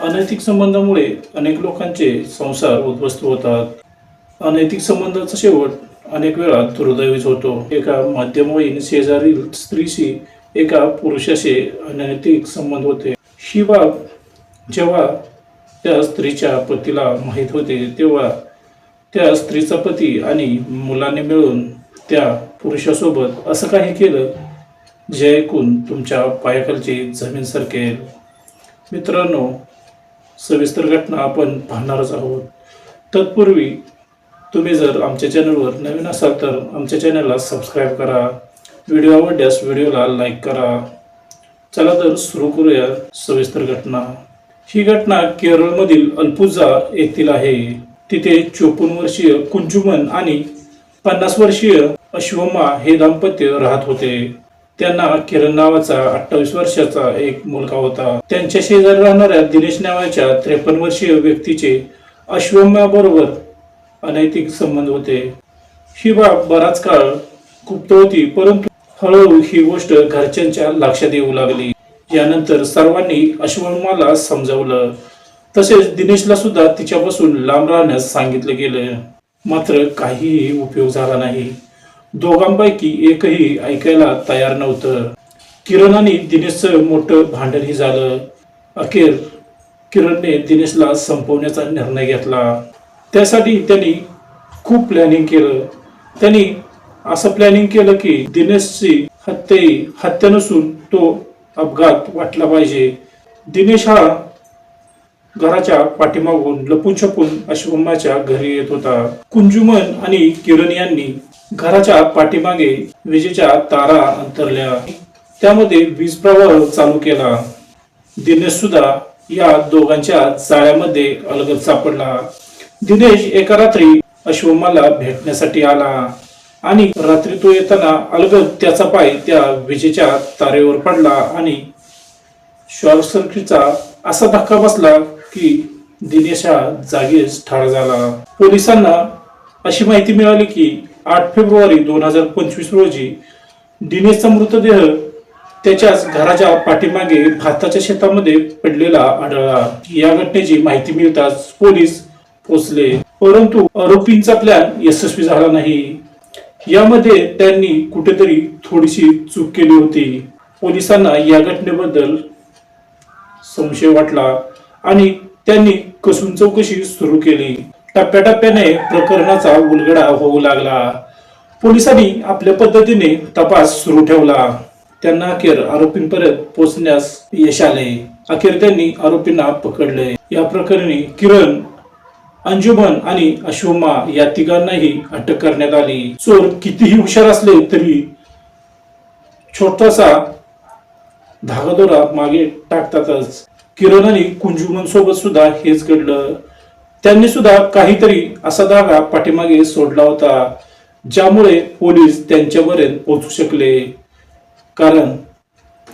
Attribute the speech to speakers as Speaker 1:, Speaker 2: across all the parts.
Speaker 1: अनैतिक संबंधामुळे अनेक लोकांचे संसार उद्ध्वस्त होतात. अनैतिक संबंधाचा शेवट अनेक वेळा दुर्दैवीच होतो. एका मध्यमवयीन शेजारील स्त्रीशी एका पुरुषाशी अनैतिक संबंध होते. ही बाब जेव्हा त्या स्त्रीच्या पतीला माहीत होते तेव्हा त्या स्त्रीचा पती आणि मुलाने मिळून त्या पुरुषासोबत असं काही केलं जे ऐकून तुमच्या पायाखालची जमीन सरकेल. मित्रांनो सविस्तर घटना आपण पाहणारच आहोत. तत्पूर्वी तुम्ही जर आमच्या चॅनलवर नवीन असाल तर आमच्या चॅनलला सबस्क्राईब करा. व्हिडिओ आवडल्यास व्हिडिओला लाईक करा. चला तर सुरू करूया सविस्तर घटना. ही घटना केरळमधील अल्पुझा येथील आहे. तिथे चोपन्न वर्षीय कुंजुमन आणि पन्नास वर्षीय अश्वमा हे दाम्पत्य राहत होते. त्यांना किरण नावाचा अठ्ठावीस वर्षाचा एक मुलगा होता. त्यांच्या शेजारी राहणाऱ्या दिनेश नावाच्या त्रेपन्न वर्षीय व्यक्तीचे अश्वम्याबरोबर अनैतिक संबंध होते. ही बाब बराच काळ गुप्त होती परंतु हळूहळू ही गोष्ट घरच्यांच्या लक्षात येऊ लागली. यानंतर सर्वांनी अश्वमाला समजावलं. तसेच दिनेशला सुद्धा तिच्यापासून लांब राहण्यास सांगितलं गेलं. मात्र काहीही उपयोग झाला नाही. दोघांपैकी एकही ऐकायला तयार नव्हतं. किरण आणि दिनेशचं मोठं भांडणही झालं. अखेर किरणने दिनेशला संपवण्याचा निर्णय घेतला. त्यासाठी त्यांनी खूप प्लॅनिंग केलं. त्यांनी असं प्लॅनिंग केलं की दिनेशची हत्याही हत्या नसून तो अपघात वाटला पाहिजे. दिनेश हा घराच्या पाठीमागून लपून छपून अश्वमाच्या घरी येत होता. कुंजुमन आणि किरण यांनी घराच्या पाठीमागे विजेच्या तारा अंतरल्या. त्यामध्ये वीज प्रवाह चालू केला. दिनेश सुद्धा या दोघांच्या जाळ्यामध्ये अलगद सापडला. दिनेश एका रात्री अश्वमाला भेटण्यासाठी आला आणि रात्री तो येताना अलगद त्याचा पाय त्या विजेच्या तारेवर पडला आणि शॉर्ट सर्किटचा असा धक्का बसला की दिनेश हा जागीच ठार झाला. पोलिसांना अशी माहिती मिळाली की आठ फेब्रुवारी दोन हजार पंचवीस रोजी दिनेशचा मृतदेह त्याच्याच घराच्या पाठीमागे भाताच्या शेतामध्ये पडलेला आढळला. या घटनेची माहिती मिळताच पोलीस पोचले. परंतु आरोपींचा प्लॅन यशस्वी झाला नाही. यामध्ये त्यांनी कुठेतरी थोडीशी चूक केली होती. पोलिसांना या घटनेबद्दल संशय वाटला आणि त्यांनी कसून चौकशी सुरू केली. टप्प्याटप्प्याने प्रकरणाचा उलगडा होऊ लागला. पोलिसांनी आपल्या पद्धतीने तपास सुरू ठेवला. त्यांना अखेर आरोपींपर्यंत पोहोचण्यास यश आले. अखेर त्यांनी आरोपींना पकडले. या प्रकरणी किरण अंजुमन आणि अशोमा या तिघांनाही अटक करण्यात आली. चोर कितीही हुशार असले तरी छोटासा धागादोरा मागे टाकतातच. किरण आणि कुंजुमन सोबत सुद्धा हेच घडलं. त्यांनी सुद्धा काहीतरी असा धागा पाठीमागे सोडला होता ज्यामुळे पोलीस त्यांच्यापर्यंत पोहोचू शकले. कारण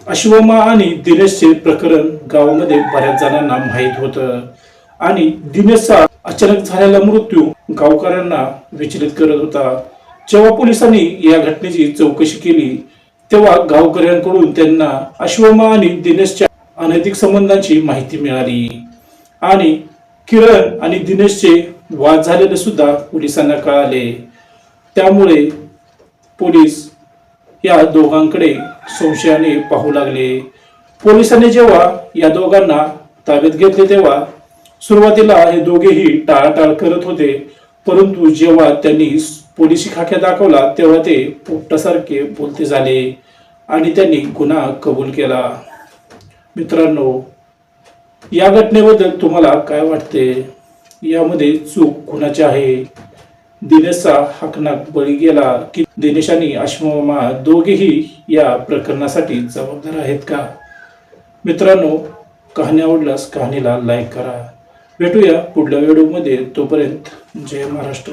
Speaker 1: अश्वमा आणि दिनेशचे प्रकरण गावामध्ये बऱ्याच जणांना माहीत होतं आणि दिनेशचा अचानक झालेला मृत्यू गावकऱ्यांना विचलित करत होता. जेव्हा पोलिसांनी या घटनेची चौकशी केली तेव्हा गावकऱ्यांकडून त्यांना अश्वमा आणि दिनेशच्या अनैतिक संबंधांची माहिती मिळाली आणि किरण आणि दिनेशचे वाद झालेले सुद्धा पोलिसांना कळाले. त्यामुळे पोलीस या दोघांकडे संशयाने पाहू लागले. पोलिसांनी जेव्हा या दोघांना ताब्यात घेतले तेव्हा सुरुवातीला हे दोघेही टाळाटाळ करत होते. परंतु जेव्हा त्यांनी पोलिसी खाक्या दाखवला तेव्हा ते पोपटासारखे बोलते झाले आणि त्यांनी गुन्हा कबूल केला. मित्रांनो या घटनेबद्दल तुम्हाला काय वाटते? यामध्ये चूक कुणाची आहे? दिनेशचा हकनाक बळी गेला की दिनेश आणि अश्वमा दोघेही या प्रकरणासाठी जबाबदार आहेत का? मित्रांनो कहाणी आवडल्यास कहाणीला लाईक करा. भेटूया पुढल्या व्हिडिओमध्ये तोपर्यंत जय महाराष्ट्र.